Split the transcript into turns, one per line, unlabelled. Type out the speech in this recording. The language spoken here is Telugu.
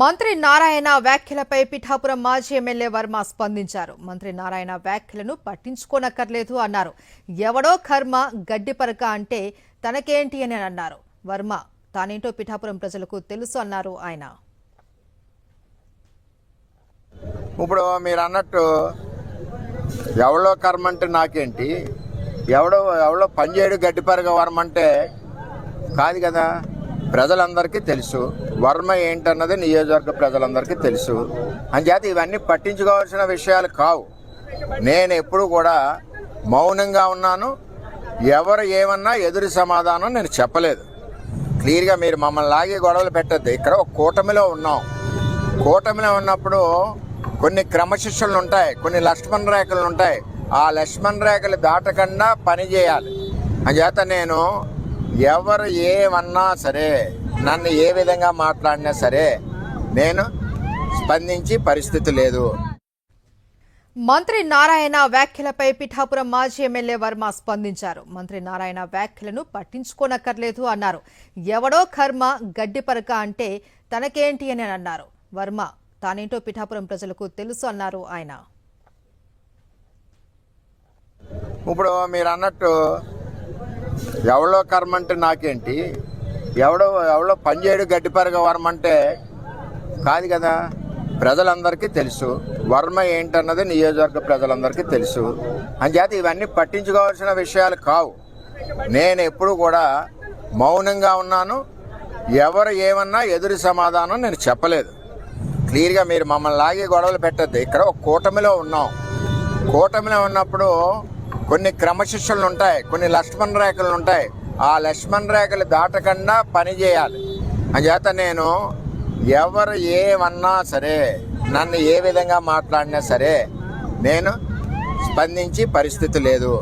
మంత్రి నారాయణ వ్యాఖ్యలపై పిఠాపురం మాజీ ఎమ్మెల్యే వర్మ స్పందించారు. మంత్రి నారాయణ వ్యాఖ్యలను పట్టించుకోనక్కర్లేదు అన్నారు. ఎవడో కర్మ గడ్డిపరక అంటే తనకేంటి అని అన్నారు. వర్మ తానేంటో పిఠాపురం ప్రజలకు తెలుసు అన్నారు ఆయన.
ఇప్పుడు మీరు అన్నట్టు ఎవడో కర్మ అంటే నాకేంటి? ఎవడో ఎవడో పనిచేయడు గడ్డిపరగ వర్మ అంటే కాదు కదా? ప్రజలందరికీ తెలుసు. వర్మ ఏంటన్నది నియోజకవర్గ ప్రజలందరికీ తెలుసు. అంచేత ఇవన్నీ పట్టించుకోవాల్సిన విషయాలు కావు. నేను ఎప్పుడు కూడా మౌనంగా ఉన్నాను. ఎవరు ఏమన్నా ఎదురు సమాధానం నేను చెప్పలేదు. క్లియర్గా మీరు మమ్మల్ని లాగి గొడవలు పెట్టద్దు. ఇక్కడ ఒక కూటమిలో ఉన్నాం. కూటమిలో ఉన్నప్పుడు కొన్ని క్రమశిక్షణలు ఉంటాయి. కొన్ని లక్ష్మణ రేఖలు ఉంటాయి. ఆ లక్ష్మణ రేఖలు దాటకుండా పనిచేయాలి అంచేత నేను ఎవరు ఏమన్నా సరే నన్ను ఏ విధంగా మాట్లాడినా సరే నేను స్పందించి పరిస్థితి లేదు.
మంత్రి నారాయణ వ్యాఖ్యలపై పిఠాపురం మాజీ ఎమ్మెల్యే వర్మ స్పందించారు. మంత్రి నారాయణ వ్యాఖ్యలను పట్టించుకోనక్కర్లేదు అన్నారు. ఎవడో కర్మ గడ్డి పరక అంటే తనకేంటి అని అన్నారు. వర్మ తానేంటో పిఠాపురం ప్రజలకు తెలుసు అన్నారు ఆయన.
ఇప్పుడు మీరు అన్నట్టు ఎవడో కర్మ అంటే నాకేంటి? ఎవడో ఎవడో పనిచేయడు గడ్డిపరగ వర్మ అంటే కాదు కదా. ప్రజలందరికీ తెలుసు. వర్మ ఏంటన్నది నియోజకవర్గ ప్రజలందరికీ తెలుసు. అంచేత ఇవన్నీ పట్టించుకోవాల్సిన విషయాలు కావు. నేను ఎప్పుడు కూడా మౌనంగా ఉన్నాను. ఎవరు ఏమన్నా ఎదురు సమాధానం నేను చెప్పలేదు. క్లియర్గా మీరు మమ్మల్ని లాగే గొడవలు పెట్టద్దు. ఇక్కడ ఒక కూటమిలో ఉన్నాం. కూటమిలో ఉన్నప్పుడు కొన్ని క్రమశిక్షణలు ఉంటాయి కొన్ని లక్ష్మణ రేఖలు ఉంటాయి. ఆ లక్ష్మణ రేఖలు దాటకుండా పని చేయాలి. అంచేత నేను ఎవరు ఏమన్నా సరే నన్ను ఏ విధంగా మాట్లాడినా సరే నేను స్పందించి పరిస్థితి లేదు.